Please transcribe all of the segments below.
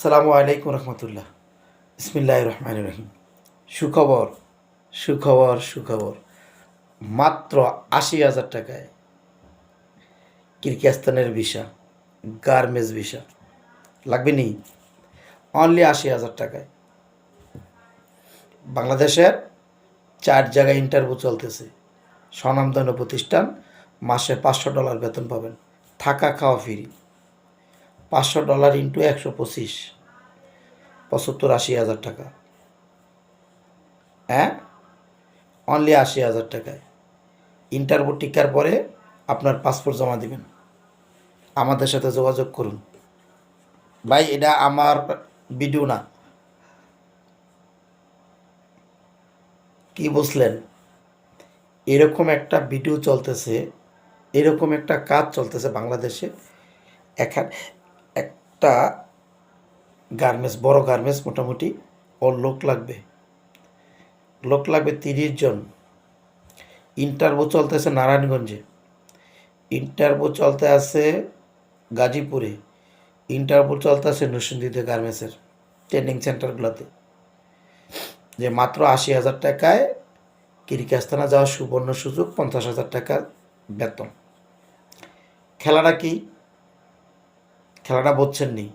সালামু আলাইকুম রহমতুল্লাহ। ইসমিল্লাহ রহমান রহিম। সুখবর সুখবর সুখবর। মাত্র আশি হাজার টাকায় কিরগিস্তানের ভিসা গার্মেন্টস ভিসা। লাগবে নি? অনলি আশি হাজার টাকায়। বাংলাদেশের চার জায়গায় ইন্টারভিউ চলতেছে। স্বনামধন্য প্রতিষ্ঠান, মাসে পাঁচশো ডলার বেতন পাবেন। থাকা, খাওয়া ফ্রি পাঁচশো ডলার ইন্টু একশো পঁচিশ। পঁচাত্তর, আশি হাজার টাকা। হ্যাঁ অনলি আশি হাজার টাকায়। ইন্টারভিউ টিকার পরে আপনার পাসপোর্ট জমা দিবেন। আমাদের সাথে যোগাযোগ করুন। ভাই, এটা আমার ভিডিও না। কি বুঝলেন? এরকম একটা ভিডিও চলতেছে, এরকম একটা কাজ চলতেছে বাংলাদেশে। এখান একটা গার্মেন্টস, বড় গার্মেন্টস মোটামুটি ওর লোক লাগবে। লোক লাগবে তিরিশ জন। ইন্টারভিউ চলতেছে নারায়ণগঞ্জে। ইন্টারভিউ চলতে আছে গাজীপুরে। ইন্টারভিউ চলতে আছে নরসিংদীতে গার্মেন্টসের, ট্রেনিং সেন্টারগুলোতে। যে মাত্র আশি হাজার টাকায় কিরিকাস্তানা যাওয়ার সুবর্ণ সুযোগ, পঞ্চাশ হাজার টাকার বেতন। খেলাটা কি? খেলাটা বলছেন নি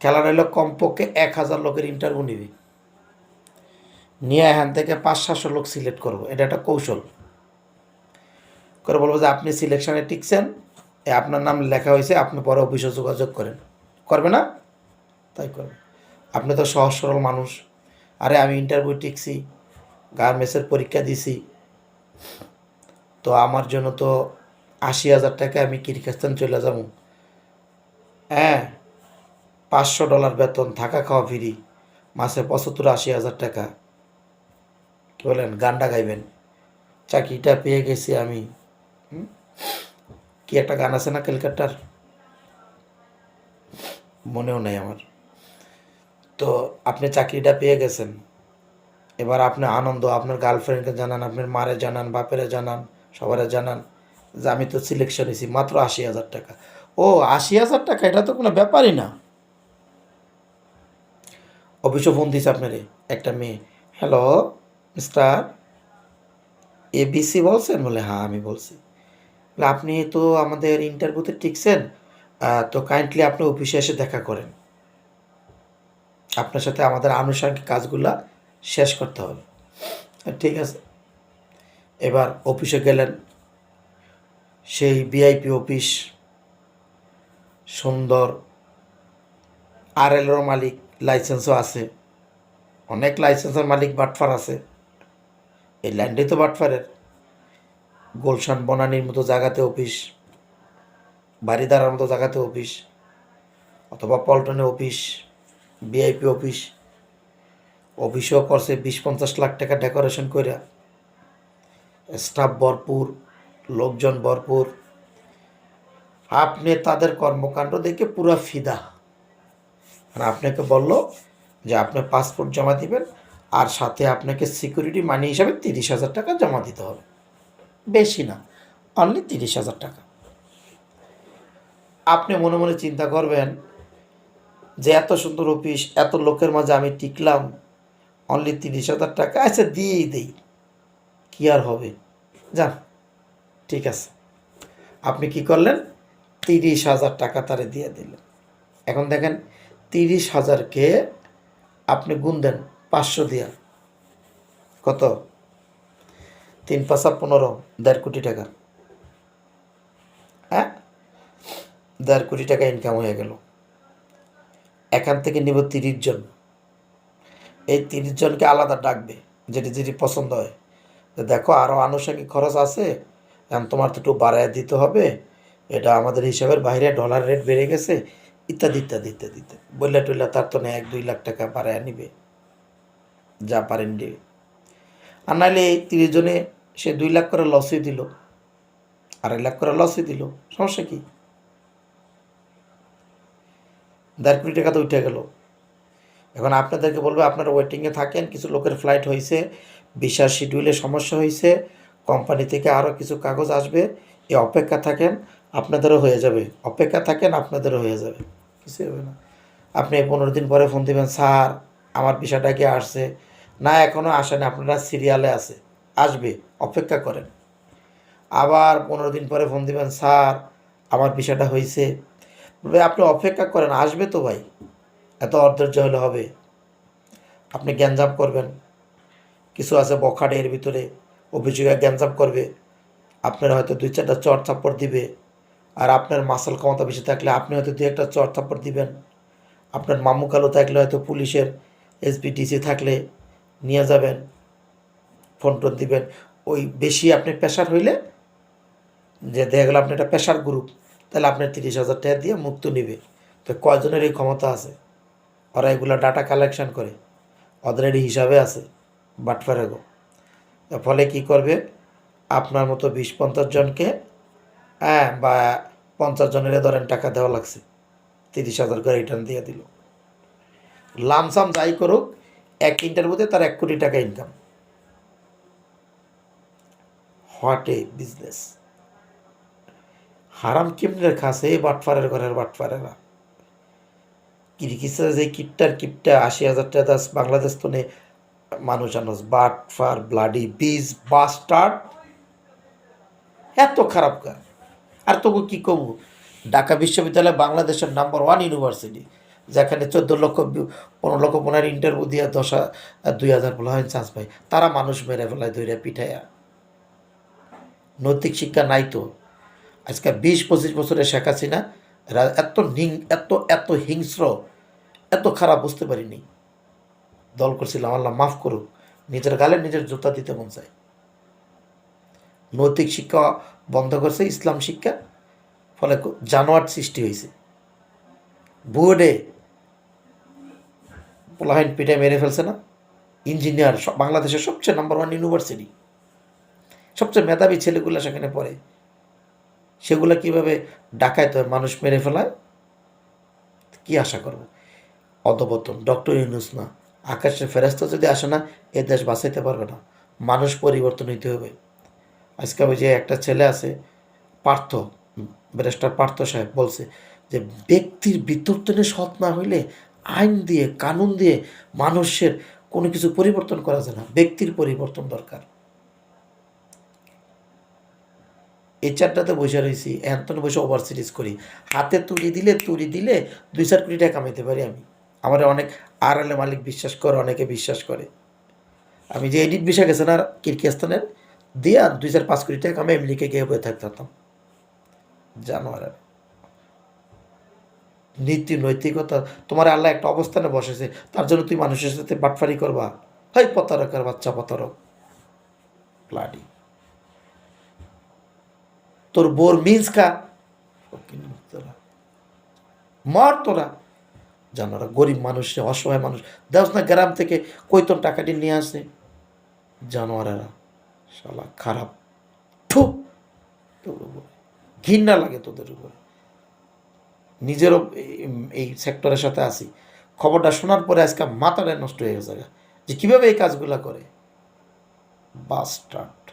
খেলাটা হলো কমপক্ষে এক হাজার লোকের ইন্টারভিউ নিবে। নিয়ে এখান থেকে পাঁচ সাতশো লোক সিলেক্ট করব। এটা একটা কৌশল। করে বলব যে আপনি সিলেকশানে টিকছেন, এ আপনার নাম লেখা হয়েছে, আপনি পরে অফিসে যোগাযোগ করেন। করবে না? তাই করবে। আপনি তো সহজ সরল মানুষ। আরে আমি ইন্টারভিউ টিকছি গার্মেন্টসের পরীক্ষা দিছি। তো আমার জন্য তো আশি হাজার টাকা আমি কিরগিস্তান চলে যাব। হ্যাঁ পাঁচশো ডলার বেতন, থাকা খাওয়া ফিরি, মাসে পঁচাত্তর আশি হাজার টাকা। কি বলেন গানটা গাইবেন। চাকরিটা পেয়ে গেছি আমি। কি একটা গান আছে না ক্যালকাটার? মনেও নেই আমার। তো আপনি চাকরিটা পেয়ে গেছেন। এবার আপনি আনন্দ, আপনার গার্লফ্রেন্ডকে জানান, আপনার মারে জানান, বাপেরে জানান, সবারে জানান যে আমি তো সিলেকশন হয়েছি মাত্র আশি হাজার টাকা। ও আশি হাজার টাকা এটা তো কোনো ব্যাপারই না। অফিসও ফোন দিছে আপনারে একটা মেয়ে। হ্যালো মিস্টার এবিসি বলছেন? বলে হ্যাঁ আমি বলছি। বলে, আপনি তো আমাদের ইন্টারভিউতে টিকছেন তো কাইন্ডলি আপনি অফিসে এসে দেখা করেন। আপনার সাথে আমাদের আনুষঙ্গিক কাজগুলা শেষ করতে হবে। ঠিক আছে। এবার অফিসে গেলেন। সেই ভিআইপি অফিস সুন্দর আর এলও মালিক লাইসেন্সও আছে। অনেক লাইসেন্সের মালিক বাটফার আছে। এই ল্যান্ডে তো বাটফারের। গোলশান, বনানির মতো জায়গাতে অফিস বাড়িদারার মতো জায়গাতে অফিস, অথবা পল্টনে অফিস, ভিআইপি অফিস। অফিসও করছে বিশ পঞ্চাশ লাখ টাকা ডেকোরেশন করে স্টাফ ভরপুর, লোকজন ভরপুর। আপনি তাদের কর্মকাণ্ড দেখে পুরো ফিদা। আর আপনাকে বলল যে আপনি পাসপোর্ট জমা দিবেন, আর সাথে আপনাকে সিকিউরিটি মানি হিসাবে তিরিশ হাজার টাকা জমা দিতে হবে। বেশি না অনলি তিরিশ হাজার টাকা। আপনি মনে মনে চিন্তা করবেন যে এত সুন্দর অফিস, এত লোকের মাঝে আমি টিকলাম অনলি তিরিশ হাজার টাকা আচ্ছা দিয়েই দেই। কী আর হবে? যান, ঠিক আছে। আপনি কি করলেন? তিরিশ হাজার টাকা তারে দিয়ে দিলেন এখন দেখেন, তিরিশ হাজারকে আপনি গুণ দেন পাঁচশো দিয়া। কত? তিন পাঁচা পনেরো, দেড় কোটি টাকা। হ্যাঁ? দেড় কোটি টাকা ইনকাম হয়ে গেল। এখান থেকে নিব তিরিশ জন। এই তিরিশ জনকে আলাদা ডাকবে, যেটি যেটি পছন্দ হয়। দেখো আরও আনুষঙ্গিক খরচ আছে। এখন তোমার তো একটু বাড়ায় দিতে হবে। এটা আমাদের হিসাবের বাইরে ডলার রেট বেড়ে গেছে, ইত্যাদি ইত্যাদি ইত্যাদি বললে টুললে তার তো না এক, দুই লাখ টাকা বাড়ায় নিবে যা পারেন দিবে। আর নাহলে এই তিরিশ জনে সে দুই লাখ করে লসই দিল। আড়াই লাখ করে লসই দিল। সমস্যা কি? দেড় কোটি টাকা তো উঠে গেল। এখন আপনাদেরকে বলব, আপনারা ওয়েটিংয়ে থাকেন, কিছু লোকের ফ্লাইট হয়েছে বিশাল শিডিউলে সমস্যা হয়েছে কোম্পানি থেকে আরও কিছু কাগজ আসবে এ অপেক্ষা থাকেন। আপনাদেরও হয়ে যাবে। অপেক্ষা থাকেন, আপনাদেরও হয়ে যাবে। কিছু হবে না। আপনি পনেরো দিন পরে ফোন দিবেন, স্যার, আমার বিষয়টা কি আসছে? না এখনও আসেনি, আপনারা সিরিয়ালে আছে। আসবে, অপেক্ষা করেন। আবার পনেরো দিন পরে ফোন দিবেন, স্যার, আমার বিষয়টা হয়েছে বলবে আপনি অপেক্ষা করেন, আসবে তো ভাই। এত অধৈর্য হলে হবে। আপনি গ্যাঞ্জাম করবেন। কিছু আছে বখাটে এর ভিতরে, অভিযোগে গ্যাঞ্জাম করবে। আপনার হয়তো দুই চারটা চট থাপ্পড় দিবে। আর আপনার মাসাল ক্ষমতা বেশি থাকলে আপনি হয়তো দু একটা চর থাপ্পড় দিবেন। আপনার মামু কালো থাকলে হয়তো পুলিশের এসপিডিসি থাকলে নিয়ে যাবেন, ফোন টোন দিবেন। ওই বেশি আপনি প্রেশার হইলে যে দেখা গেলো আপনি একটা প্রেশার গ্রুপ তাহলে আপনার তিরিশ হাজার টাকা দিয়ে মুক্ত নিবে। তো কয়জনের এই ক্ষমতা আছে? ওরা এগুলো ডাটা কালেকশন করে। ওদের হিসাবে আছে বাটফারেগো ফলে কি করবে? আপনার মতো বিশ পঞ্চাশ জনকে হ্যাঁ বা পঞ্চাশ জনের ধরেন টাকা দেওয়া লাগছে। তিরিশ হাজার করে রিটার্ন দিয়ে দিল। লামসাম যাই করুক, এক ইন্টারভিউতে তার এক কোটি টাকা ইনকাম হোয়াট এ বিজনেস হারাম কেমনের খাসে বাটফারের ঘরের বাটফারেরা। কিরকিসে যে কিপটার কিপটা, আশি হাজার টাকা বাংলাদেশ তো নে মানুষ আনস। বাটফার ব্লাডি বিজ বাস্টার্ড এত খারাপ কা আর তবু কি কমু? ঢাকা বিশ্ববিদ্যালয় বাংলাদেশের নাম্বার ওয়ান ইউনিভার্সিটি যেখানে চোদ্দ লক্ষ পনেরো লক্ষ পনেরো ইন্টারভিউ দিয়ে দশ দুই হাজার হয় চান্স পায়। তারা মানুষ মেরে ফেলায় দৈরা পিঠাইয়া নৈতিক শিক্ষা নাই তো। আজকে বিশ পঁচিশ বছরের শেখ হাসিনা এত নিং এত এত হিংস্র, এত খারাপ বুঝতে পারিনি। দল করছিলাম আল্লাহ মাফ করুক। নিজের গালে নিজের জুতা দিতে মন চায়। নৈতিক শিক্ষা বন্ধ করছে ইসলাম শিক্ষা, ফলে জানোয়ার সৃষ্টি হয়েছে। বোর্ডে পোলাহাইন পিঠে মেরে ফেলছে না। ইঞ্জিনিয়ার বাংলাদেশের সবচেয়ে নাম্বার ওয়ান ইউনিভার্সিটি সবচেয়ে মেধাবী ছেলেগুলো সেখানে পড়ে। সেগুলো কীভাবে ডাকায় তো মানুষ মেরে ফেলায়? কি আশা করব? অধপতন, ডক্টর ইউনুস না। আকাশের ফেরাস্তা যদি আসে না, এ দেশ বাঁচাইতে পারবে না। মানুষ পরিবর্তন হইতে হবে। আজকে ওই যে একটা ছেলে আছে, পার্থ ব্যারিস্টার পার্থ সাহেব বলছে যে ব্যক্তির বিতর্তনে সৎ না হইলে আইন দিয়ে, কানুন দিয়ে মানুষের কোনো কিছু পরিবর্তন করা যায় না। ব্যক্তির পরিবর্তন দরকার। এই চারটাতে বসে রয়েছি এন্তন বসে ওভার সিরিজ করি। হাতে তুলি দিলে তুলি দিলে দুই চার কোটি টাকা কামাইতে পারি আমি। আমার অনেক আর এল মালিক বিশ্বাস করে, অনেকে বিশ্বাস করে। আমি যে এডিট বিষয় গেছেন আর কিরকিস্তানের দিয়ে আর দুই চার পাঁচ কোটি টাকা আমি এমনিকে গিয়ে বয়ে থাকতে পারতাম। জানোয়ার নীতি, নৈতিকতা, তোমার আল্লাহ একটা অবস্থানে বসেছে, তার জন্য তুই মানুষের সাথে বাটফারি করবা। হাই পতারকার বাচ্চা পতারক প্লাডি তোর বোর মিন্স খা মর তোরা। জানারা গরিব মানুষ অসহায় মানুষ। দেখ না গ্রাম থেকে কৈতন টাকাটি নিয়ে আসে। জানোয়ারেরা। শালা, খারাপ। উপরে। ঘৃণা লাগে তোদের উপরে। নিজেরও এই- সেক্টরের সাথে আসি খবরটা শোনার পরে আজকে মাথাটা নষ্ট হয়ে গেছে যে কীভাবে এই কাজগুলো করে? বাস্টার্ড